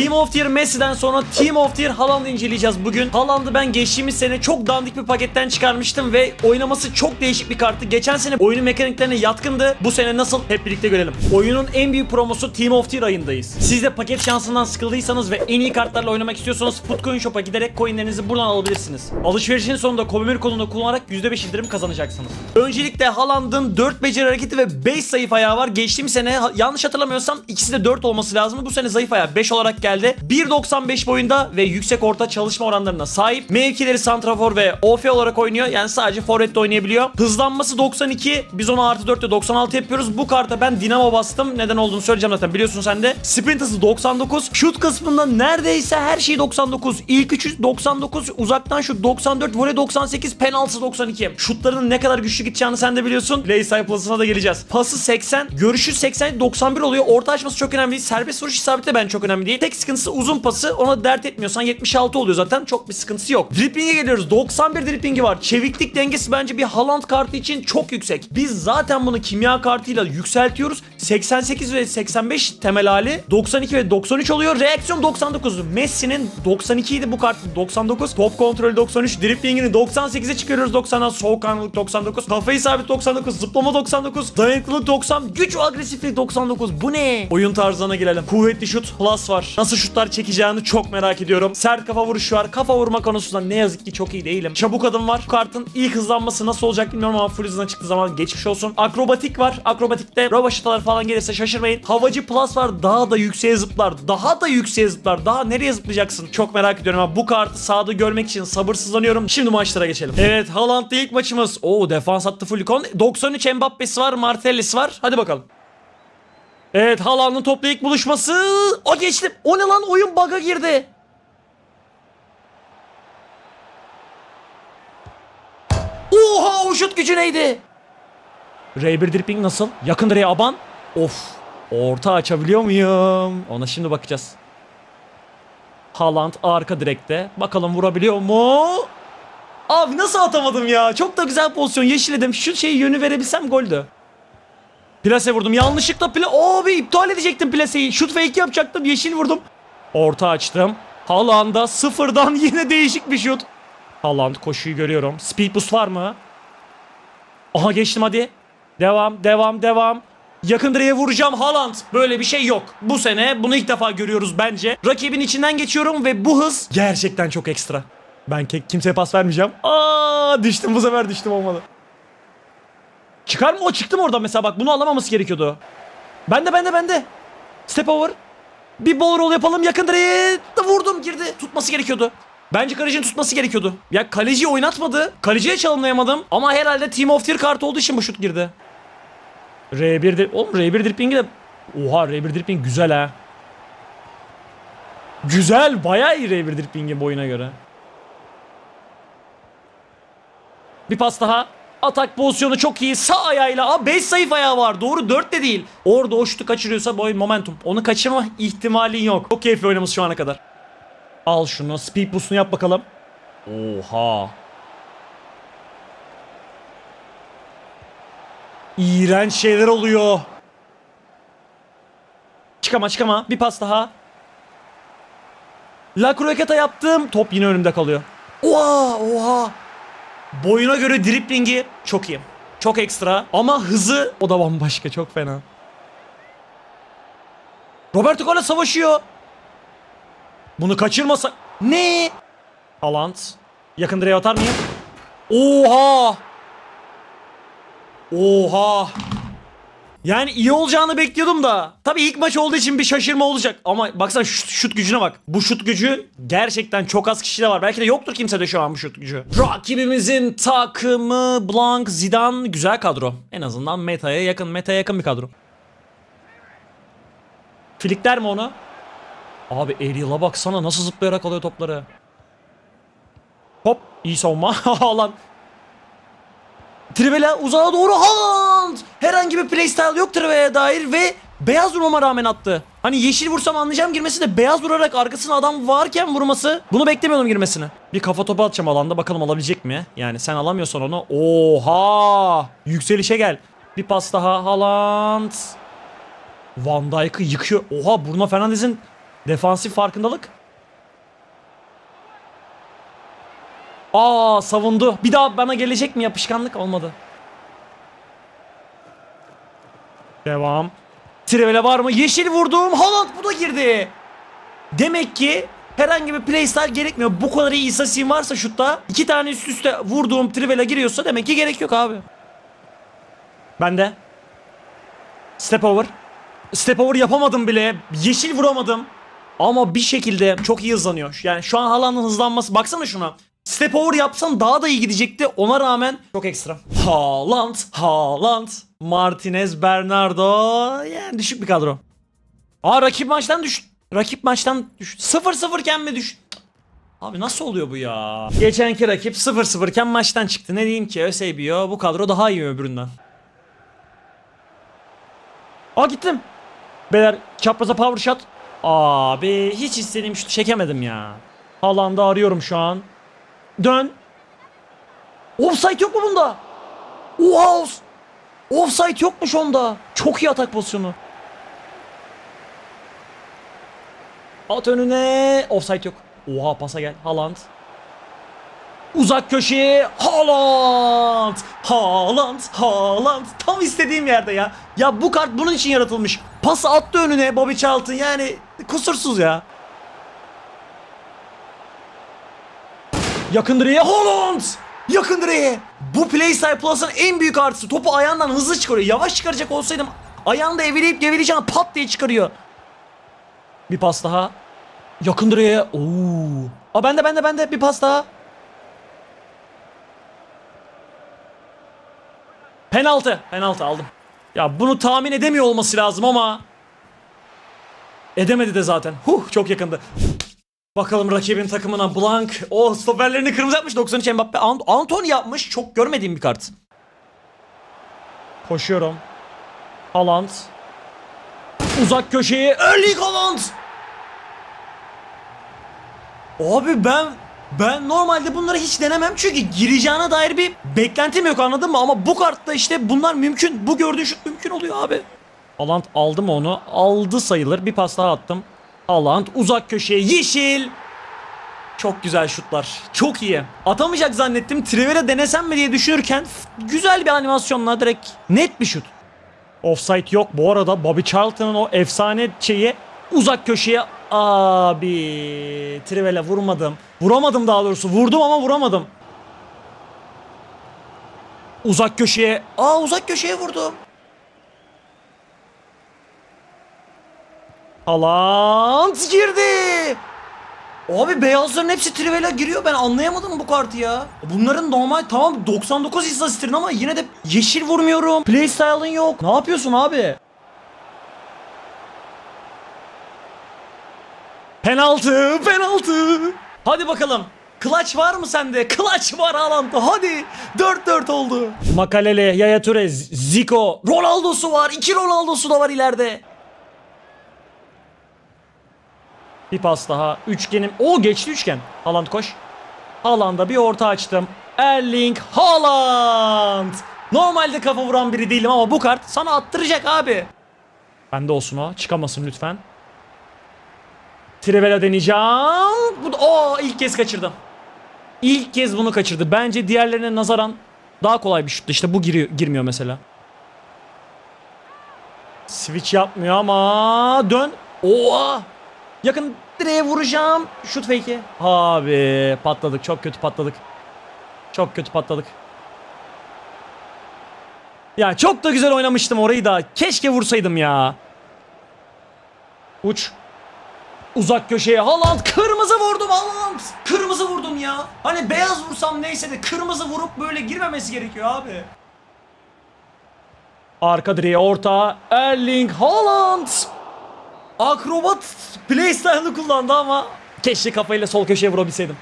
Team of the Year Messi'den sonra Team of the Year Haaland'ı inceleyeceğiz bugün. Haaland'ı ben geçtiğimiz sene çok dandik bir paketten çıkarmıştım ve oynaması çok değişik bir karttı. Geçen sene oyunun mekaniklerine yatkındı. Bu sene nasıl? Hep birlikte görelim. Oyunun en büyük promosu Team of the Year ayındayız. Siz de paket şansından sıkıldıysanız ve en iyi kartlarla oynamak istiyorsanız Footcoin Shop'a giderek coinlerinizi buradan alabilirsiniz. Alışverişin sonunda Komemir kodunu kullanarak %5 indirim kazanacaksınız. Öncelikle Haaland'ın 4 beceri hareketi ve 5 zayıf ayağı var. Geçtiğimiz sene yanlış hatırlamıyorsam ikisi de 4 olması lazımdı. Bu sene zayıf ayağı 5 olarak geldi. 1.95 boyunda ve yüksek orta çalışma oranlarına sahip. Mevkileri santrafor ve OF olarak oynuyor. Yani sadece forvette oynayabiliyor. Hızlanması 92. Biz onu artı 4 ile 96 yapıyoruz. Bu karta ben dinamo bastım. Neden olduğunu söyleyeceğim zaten. Biliyorsun sen de. Sprint hızı 99. Şut kısmında neredeyse her şey 99. İlk üçü 99. Uzaktan şut 94. Voley 98. Penaltı 92. Şutlarının ne kadar güçlü gideceğini sen de biliyorsun. Play sayfasına da geleceğiz. Pası 80. Görüşü 80. 91 oluyor. Orta açması çok önemli. Serbest vuruş isabeti de ben çok önemli değil. Tek sıkıntısı uzun pası. Ona dert etmiyorsan 76 oluyor zaten. Çok bir sıkıntısı yok. Dripling'e geliyoruz. 91 dripling'i var. Çeviklik dengesi bence bir Haaland kartı için çok yüksek. Biz zaten bunu kimya kartıyla yükseltiyoruz. 88 ve 85 temel hali 92 ve 93 oluyor. Reaksiyon 99. Messi'nin 92 idi bu kart 99. Top kontrolü 93. Dripling'ini 98'e çıkarıyoruz 90'dan. Soğukkanlılık 99. Kafa isabet 99. Zıplama 99. Dayanıklılık 90. Güç agresiflik 99. Bu ne? Oyun tarzına gelelim. Kuvvetli şut plus var. Nasıl şutlar çekeceğini çok merak ediyorum. Sert kafa vuruşu var. Kafa vurma konusunda ne yazık ki çok iyi değilim. Çabuk adım var. Kartın ilk hızlanması nasıl olacak bilmiyorum ama full hızına çıktığı zaman geçmiş olsun. Akrobatik var. Akrobatikte rovaşatalar falan gelirse şaşırmayın. Havacı plus var. Daha da yükseğe zıplar. Daha da yükseğe zıplar. Daha nereye zıplayacaksın? Çok merak ediyorum ama bu kartı sahada görmek için sabırsızlanıyorum. Şimdi maçlara geçelim. Evet Haaland'da ilk maçımız. Oo defans hattı full ikon. 93 Mbappe'si var. Martellesi var. Hadi bakalım. Evet Haaland'ın topla ilk buluşması. O geçti. O ne lan? Oyun bug'a girdi. Oha o şut gücü neydi? Ray1 dripping nasıl? Yakın direğe aban. Of. Orta açabiliyor muyum? Ona şimdi bakacağız. Haaland arka direkte. Bakalım vurabiliyor mu? Abi nasıl atamadım ya? Çok da güzel pozisyon. Yeşilledim. Şu şeyi yönü verebilsem goldü. Plase vurdum. Yanlışlıkla pla... Abi iptal edecektim plaseyi. Şut fake yapacaktım. Yeşil vurdum. Orta açtım. Haaland'a sıfırdan yine değişik bir şut. Haaland koşuyu görüyorum. Speed boost var mı? Aha geçtim hadi. Devam, devam, devam. Yakın direğe vuracağım Haaland. Böyle bir şey yok. Bu sene bunu ilk defa görüyoruz bence. Rakibin içinden geçiyorum ve bu hız gerçekten çok ekstra. Ben kimseye pas vermeyeceğim. Aa düştüm bu sefer düştüm olmalı. Çıkar mı? O çıktı mı oradan mesela bak bunu alamaması gerekiyordu. Bende bende bende. Step over. Bir ball roll yapalım yakın direğe vurdum girdi. Tutması gerekiyordu. Bence kalecinin tutması gerekiyordu. Ya kaleciyi oynatmadı. Kaleciye çalımlayamadım. Ama herhalde Team of Year kartı olduğu için bu şut girdi. R1 drip... Oğlum R1 dripping'i de... Oha R1 dripping güzel ha. Güzel. Bayağı iyi R1 dripping'in boyuna göre. Bir pas daha. Atak pozisyonu çok iyi. Sağ ayağıyla. Aa 5 zayıf ayağı var. Doğru 4 de değil. Orada o şutu kaçırıyorsa boy momentum. Onu kaçırma ihtimalin yok. Çok keyifli oynamış şu ana kadar. Al şunu. Speed boost'unu yap bakalım. Oha. İğrenç şeyler oluyor. Çıkama çıkama. Bir pas daha. La Croqueta yaptım. Top yine önümde kalıyor. Oha oha. Boyuna göre driplingi çok iyi. Çok ekstra. Ama hızı o da bambaşka. Çok fena. Roberto Carlos savaşıyor. Bunu kaçırmasa... Ne? Haaland. Yakın direğe atar mıyım? Oha! Oha! Yani iyi olacağını bekliyordum da. Tabii ilk maç olduğu için bir şaşırma olacak. Ama baksana şut, şut gücüne bak. Bu şut gücü gerçekten çok az kişide var. Belki de yoktur kimsede şu an bu şut gücü. Rakibimizin takımı Blanc, Zidane güzel kadro. En azından metaya yakın, metaya yakın bir kadro. Filikler mi onu? Abi Ariel'a baksana nasıl zıplayarak alıyor topları. Hop iyi savunma. Lan. Trivela uzağa doğru Haaland. Herhangi bir playstyle yok Trivela'ya dair ve beyaz vurmama rağmen attı. Hani yeşil vursam anlayacağım girmesi de beyaz vurarak arkasına adam varken vurması. Bunu beklemiyordum girmesini. Bir kafa topu atacağım alanda bakalım alabilecek mi? Yani sen alamıyorsan onu. Oha! Yükselişe gel. Bir pas daha Haaland. Van Dijk'ı yıkıyor. Oha Bruno Fernandes'in Defansif farkındalık. Aa savundu. Bir daha bana gelecek mi yapışkanlık? Olmadı. Devam. Trivela var mı? Yeşil vurdum. Haaland bu da girdi. Demek ki herhangi bir playstyle gerekmiyor. Bu kadar iyi istatistiğin varsa şutta iki tane üst üste vurduğum Trivela giriyorsa demek ki gerek yok abi. Ben de. Step over. Step over yapamadım bile. Yeşil vuramadım. Ama bir şekilde çok iyi hızlanıyor. Yani şu an Haaland'ın hızlanması. Baksana şuna. Step over yapsam daha da iyi gidecekti. Ona rağmen çok ekstra. Haaland, Haaland, Martinez, Bernardo. Yani düşük bir kadro. Aa rakip maçtan düş. Rakip maçtan düş. 0-0 iken mi düş? Abi nasıl oluyor bu ya? Geçenki rakip 0-0 iken maçtan çıktı. Ne diyeyim ki? Eusebio bu kadro daha iyi öbüründen. Aa gittim. Beyler çapraza power shot. Abi hiç istediğim şutu çekemedim ya. Haaland'ı arıyorum şu an. Dön. Offside yok mu bunda? Oha off- Offside yokmuş onda. Çok iyi atak pozisyonu. At önüne. Offside yok. Oha pasa gel. Haaland. Uzak köşeye Haaland. Haaland. Haaland. Tam istediğim yerde ya. Ya bu kart bunun için yaratılmış. Pası attı önüne Bobby Charlton. Yani kusursuz ya. Yakın direğe Haaland. Yakın direğe. Bu Playstyle Plus'ın en büyük artısı. Topu ayağından hızlı çıkarıyor. Yavaş çıkaracak olsaydım ayağında eveleyip geveleyeceğim pat diye çıkarıyor. Bir pas daha. Yakın direğe. Oo. Aa bende bende bende bir pas daha. Penaltı. Penaltı aldım. Ya bunu tahmin edemiyor olması lazım ama edemedi de zaten. Huh çok yakındı. Bakalım rakibin takımına Blank. O stoperlerini kırmızı yapmış. 93 Mbappe. Ant Anton yapmış. Çok görmediğim bir kart. Koşuyorum. Haaland. Uzak köşeye. Erling Haaland. Abi ben ben normalde bunları hiç denemem çünkü gireceğine dair bir beklentim yok anladın mı? Ama bu kartta işte bunlar mümkün. Bu gördüğün şut mümkün oluyor abi. Haaland aldı mı onu? Aldı sayılır. Bir pas daha attım. Haaland uzak köşeye yeşil. Çok güzel şutlar. Çok iyi. Atamayacak zannettim. Trivela denesem mi diye düşünürken güzel bir animasyonla direkt net bir şut. Offside yok. Bu arada Bobby Charlton'ın o efsane şeyi uzak köşeye abi Trivela vurmadım. Vuramadım daha doğrusu. Vurdum ama vuramadım. Uzak köşeye. Aa uzak köşeye vurdum. Haaland girdi. Abi beyazların hepsi Trivela giriyor. Ben anlayamadım bu kartı ya. Bunların normal tamam 99 istatistiğin ama yine de yeşil vurmuyorum. Playstyle'ın yok. Ne yapıyorsun abi? Penaltı, penaltı. Hadi bakalım. Clutch var mı sende? Clutch var Haaland'da. Hadi. 4-4 oldu. Makalele, Yaya Toure, Z- Zico, Ronaldo'su var. İki Ronaldo'su da var ileride. Bir pas daha. Üçgenim. O geçti üçgen. Haaland koş. Haaland'a bir orta açtım. Erling Haaland. Normalde kafa vuran biri değilim ama bu kart sana attıracak abi. Bende olsun o. Çıkamasın lütfen. Trivela deneyeceğim. Bu Oo, ilk kez kaçırdım. İlk kez bunu kaçırdı. Bence diğerlerine nazaran daha kolay bir şuttu. İşte bu giriyor, girmiyor mesela. Switch yapmıyor ama dön. Oha! Yakın direğe vuracağım. Şut fake'i. Abi patladık. Çok kötü patladık. Çok kötü patladık. Ya çok da güzel oynamıştım orayı da. Keşke vursaydım ya. Uç. Uzak köşeye Haaland kırmızı vurdum Haaland. Kırmızı vurdum ya. Hani beyaz vursam neyse de kırmızı vurup böyle girmemesi gerekiyor abi. Arka direğe orta Erling Haaland. Akrobat playstyle'ını kullandı ama keşke kafayla sol köşeye vurabilseydim.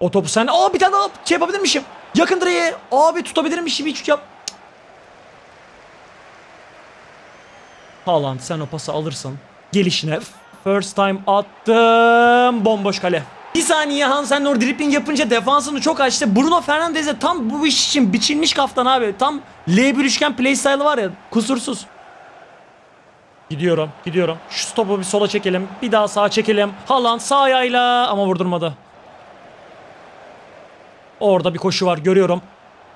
O topu sen aa bir tane daha şey yapabilirmişim. Yakın direğe abi tutabilirmişim hiç yap. Haaland sen o pası alırsın. Gelişine first time attım. Bomboş kale. Bir saniye Hansen Nor dribbling yapınca defansını çok açtı. Bruno Fernandes de tam bu iş için biçilmiş kaftan abi. Tam L1 üçgen playstyle var ya kusursuz. Gidiyorum, gidiyorum. Şu stopu bir sola çekelim. Bir daha sağa çekelim. Haaland sağ ayağıyla ama vurdurmadı. Orada bir koşu var görüyorum.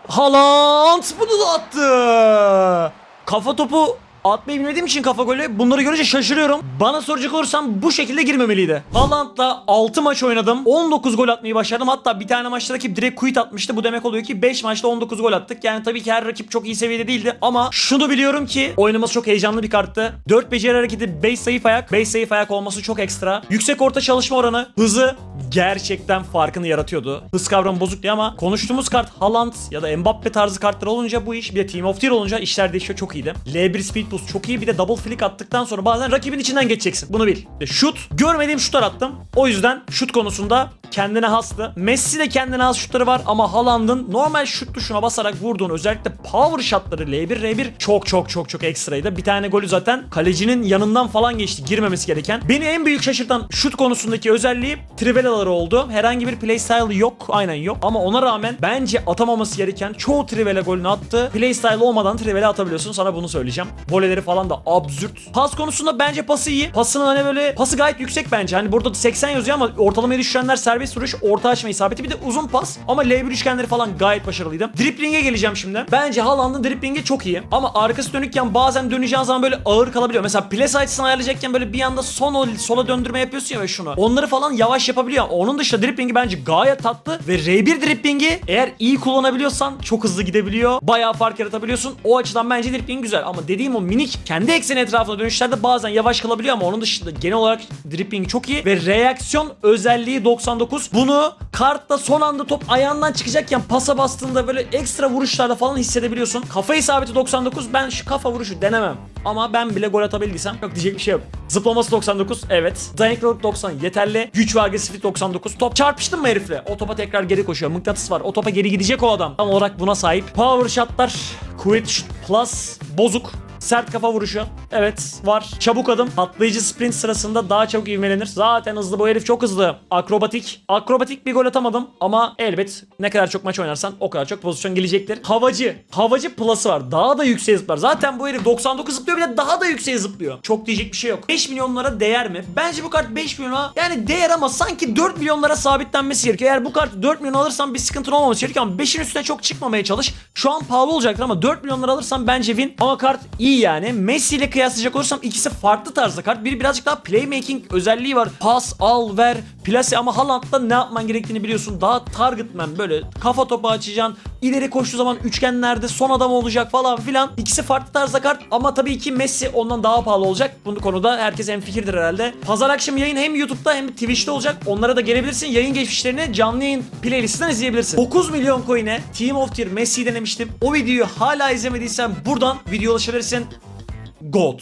Haaland bunu da attı. Kafa topu atmayı bilmediğim için kafa golü bunları görünce şaşırıyorum. Bana soracak olursam bu şekilde girmemeliydi. Haaland'la 6 maç oynadım. 19 gol atmayı başardım. Hatta bir tane maçta rakip direkt quit atmıştı. Bu demek oluyor ki 5 maçta 19 gol attık. Yani tabii ki her rakip çok iyi seviyede değildi. Ama şunu biliyorum ki oynaması çok heyecanlı bir karttı. 4 beceri hareketi 5 zayıf ayak. 5 zayıf ayak olması çok ekstra. Yüksek orta çalışma oranı, hızı gerçekten farkını yaratıyordu. Hız kavramı bozuk diye ama konuştuğumuz kart Haaland ya da Mbappe tarzı kartlar olunca bu iş bir de Team of Tier olunca işler değişiyor çok iyiydi. L1 Speed Boost çok iyi bir de double flick attıktan sonra bazen rakibin içinden geçeceksin. Bunu bil. Şut. Görmediğim şutlar attım. O yüzden şut konusunda kendine hastı. Messi de kendine has şutları var ama Haaland'ın normal şut tuşuna basarak vurduğun özellikle power shotları L1 R1 çok çok çok çok ekstraydı. Bir tane golü zaten kalecinin yanından falan geçti girmemesi gereken. Beni en büyük şaşırtan şut konusundaki özelliği trivelaları oldu. Herhangi bir playstyle yok. Aynen yok. Ama ona rağmen bence atamaması gereken çoğu trivela golünü attı. Playstyle olmadan trivela atabiliyorsun. Sana bunu söyleyeceğim. Voleleri falan da absürt. Pas konusunda bence pası iyi. Pasının hani böyle pası gayet yüksek bence. Hani burada 80 yazıyor ama ortalamayı düşürenler serbest vuruş, orta açma isabeti bir de uzun pas. Ama L1 üçgenleri falan gayet başarılıydı. Dripling'e geleceğim şimdi. Bence Haaland'ın driplingi çok iyi. Ama arkası dönükken bazen döneceğin zaman böyle ağır kalabiliyor. Mesela place açısını ayarlayacakken böyle bir anda son sola döndürme yapıyorsun ya ve şunu. Onları falan yavaş yapabiliyor. Onun dışında driplingi bence gayet tatlı ve R1 driplingi eğer iyi kullanabiliyorsan çok hızlı gidebiliyor. Bayağı fark yaratabiliyorsun. O açıdan bence dripling güzel ama dediğim o minik kendi ekseni etrafında dönüşlerde bazen yavaş kalabiliyor ama onun dışında genel olarak dripling çok iyi ve reaksiyon özelliği 99. Bunu kartta son anda top ayağından çıkacakken pasa bastığında böyle ekstra vuruşlarda falan hissedebiliyorsun. Kafa isabeti 99. Ben şu kafa vuruşu denemem. Ama ben bile gol atabildiysem yok diyecek bir şey yok. Zıplaması 99 evet. Dayanıklılık 90 yeterli. Güç ve agresiflik 99. Top çarpıştın mı herifle? O topa tekrar geri koşuyor. Mıknatıs var. O topa geri gidecek o adam. Tam olarak buna sahip. Power shotlar. Quick shot plus bozuk. Sert kafa vuruşu. Evet var. Çabuk adım. Patlayıcı sprint sırasında daha çabuk ivmelenir. Zaten hızlı bu herif çok hızlı. Akrobatik. Akrobatik bir gol atamadım ama elbet ne kadar çok maç oynarsan o kadar çok pozisyon gelecektir. Havacı. Havacı plus'ı var. Daha da yükseğe zıplar. Zaten bu herif 99 zıplıyor bir de daha da yükseğe zıplıyor. Çok diyecek bir şey yok. 5 milyonlara değer mi? Bence bu kart 5 milyona yani değer ama sanki 4 milyonlara sabitlenmesi gerekiyor. Eğer bu kartı 4 milyon alırsan bir sıkıntın olmaması gerekiyor ama 5'in üstüne çok çıkmamaya çalış. Şu an pahalı olacaktır ama 4 milyonlar alırsan bence win. Ama kart iyi yani. Messi ile kıyaslayacak olursam ikisi farklı tarzda kart. Biri birazcık daha playmaking özelliği var. Pas, al, ver, plase ama Haaland'da ne yapman gerektiğini biliyorsun. Daha target man böyle kafa topu açacaksın. İleri koştuğu zaman üçgenlerde son adam olacak falan filan. İkisi farklı tarzda kart ama tabii ki Messi ondan daha pahalı olacak. Bu konuda herkes en fikirdir herhalde. Pazar akşamı yayın hem YouTube'da hem Twitch'te olacak. Onlara da gelebilirsin. Yayın geçmişlerini canlı yayın playlistinden izleyebilirsin. 9 milyon coin'e Team of Tier Messi'yi denemiştim. O videoyu hala izlemediysen buradan video ulaşabilirsin. God.